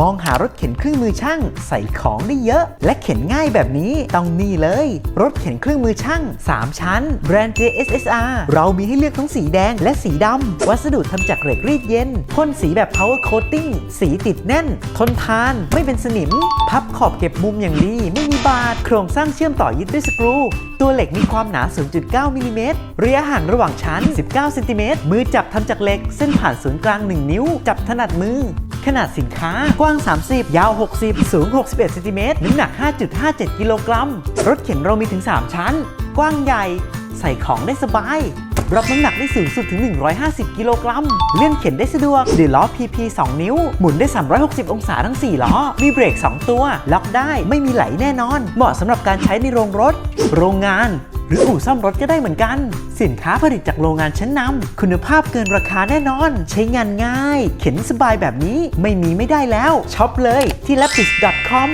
มองหารถเข็นเครื่องมือช่าง ใส่ของได้เยอะ และเข็นง่ายแบบนี้ต้องนี่เลย รถเข็นเครื่องมือช่าง 3 ชั้น แบรนด์ JSSR เรามีให้เลือกทั้งสีแดงและสีดำ วัสดุทำจากเหล็กรีดเย็นพ่นสีแบบ power coating สีติดแน่น ทนทาน ไม่เป็นสนิม พับขอบเก็บมุมอย่างดี ไม่มีบาดโครงสร้างเชื่อมต่อยึดด้วยสกรูตัวเหล็กมีความหนา 0.9มิลลิเมตรระยะห่างระหว่างชั้น 19เซนติเมตรมือจับทำจากเหล็กเส้นผ่านศูนย์กลาง 1 นิ้ว จับถนัดมือ ขนาดสินค้ากว้าง 30 ยาว 60 สูง 61เซนติเมตรน้ำหนัก 5.57 กิโลกรัม รถเข็นเรามีถึง 3 ชั้น กว้างใหญ่ใส่ของได้สบาย รับน้ำหนักได้สูงสุดถึง 150 กิโลกรัม เลื่อนเข็นได้สะดวกด้วยล้อ PP 2 นิ้ว หมุนได้ 360 องศาทั้ง 4 ล้อ มีเบรก 2 ตัว ล็อกได้ ไม่มีไหลแน่นอน เหมาะสำหรับการใช้ในโรงรถ โรงงาน รืออู่ซ่อมรถก็ได้เหมือนกัน สินค้าผลิตจากโรงงานชั้นนำคุณภาพเกินราคาแน่นอน ใช้งานง่าย เข็นสบายแบบนี้ไม่มีไม่ได้แล้วช็อปเลยที่ lapis.com